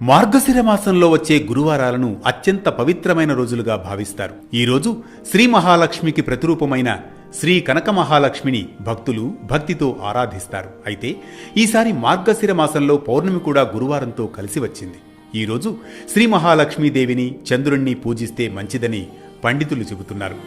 మార్గశిర మాసంలో వచ్చే గురువారాలను అత్యంత పవిత్రమైన రోజులుగా భావిస్తారు. ఈ రోజు శ్రీ మహాలక్ష్మికి ప్రతిరూపమైన శ్రీ కనక మహాలక్ష్మిని భక్తులు భక్తితో ఆరాధిస్తారు. అయితే ఈసారి మార్గశిర మాసంలో పౌర్ణమి కూడా గురువారంతో కలిసి వచ్చింది. ఈ రోజు శ్రీ మహాలక్ష్మీదేవిని చంద్రుణ్ణి పూజిస్తే మంచిదని పండితులు చెబుతున్నారు.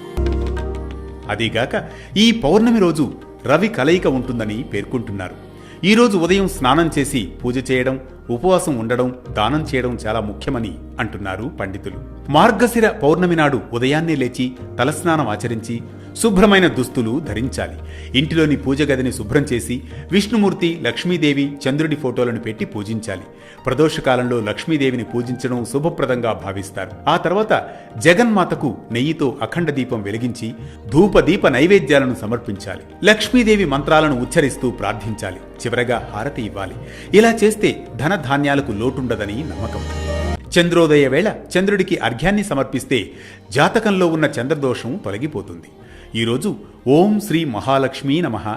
అదీగాక ఈ పౌర్ణమి రోజు రవి కలయిక ఉంటుందని పేర్కొంటున్నారు. ఈరోజు ఉదయం స్నానం చేసి పూజ చేయడం ఉపవాసం ఉండడం దానం చేయడం చాలా ముఖ్యమని అంటున్నారు పండితులు. మార్గశిర పౌర్ణమి నాడు ఉదయాన్నే లేచి తలస్నానం ఆచరించి శుభ్రమైన దుస్తులు ధరించాలి. ఇంటిలోని పూజ గదిని శుభ్రం చేసి విష్ణుమూర్తి లక్ష్మీదేవి చంద్రుడి ఫోటోలను పెట్టి పూజించాలి. ప్రదోషకాలంలో లక్ష్మీదేవిని పూజించడం శుభప్రదంగా భావిస్తారు. ఆ తర్వాత జగన్మాతకు నెయ్యితో అఖండ దీపం వెలిగించి ధూప దీప నైవేద్యాలను సమర్పించాలి. లక్ష్మీదేవి మంత్రాలను ఉచ్చరిస్తూ ప్రార్థించాలి. చివరగా హారతి ఇవ్వాలి. ఇలా చేస్తే ధనధాన్యాలకు లోటుండదని నమ్మకం. చంద్రోదయ వేళ చంద్రుడికి అర్ఘ్యాన్ని సమర్పిస్తే జాతకంలో ఉన్న చంద్రదోషం తొలగిపోతుంది. ఈరోజు ఓం శ్రీ మహాలక్ష్మీ నమః.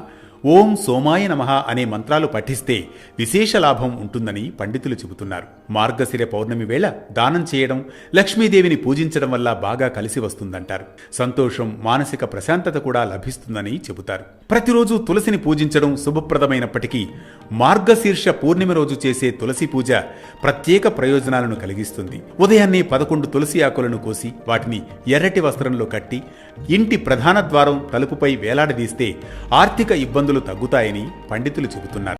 ఓం సోమాయ నమః అనే మంత్రాలు పఠిస్తే విశేష లాభం ఉంటుందని పండితులు చెబుతున్నారు. మార్గశిర పౌర్ణమి వేళ దానం చేయడం లక్ష్మీదేవిని పూజించడం వల్ల బాగా కలిసి వస్తుందంటారు. సంతోషం మానసిక ప్రశాంతత కూడా లభిస్తుందని చెబుతారు. ప్రతిరోజు తులసిని పూజించడం శుభప్రదమైనప్పటికీ మార్గశీర్ష పూర్ణిమ రోజు చేసే తులసి పూజ ప్రత్యేక ప్రయోజనాలను కలిగిస్తుంది. ఉదయాన్నే పదకొండు తులసి ఆకులను కోసి వాటిని ఎర్రటి వస్త్రంలో కట్టి ఇంటి ప్రధాన ద్వారం తలుపుపై వేలాడదీస్తే ఆర్థిక ఇబ్బందులు తగ్గుతాయని పండితులు చెబుతున్నారు.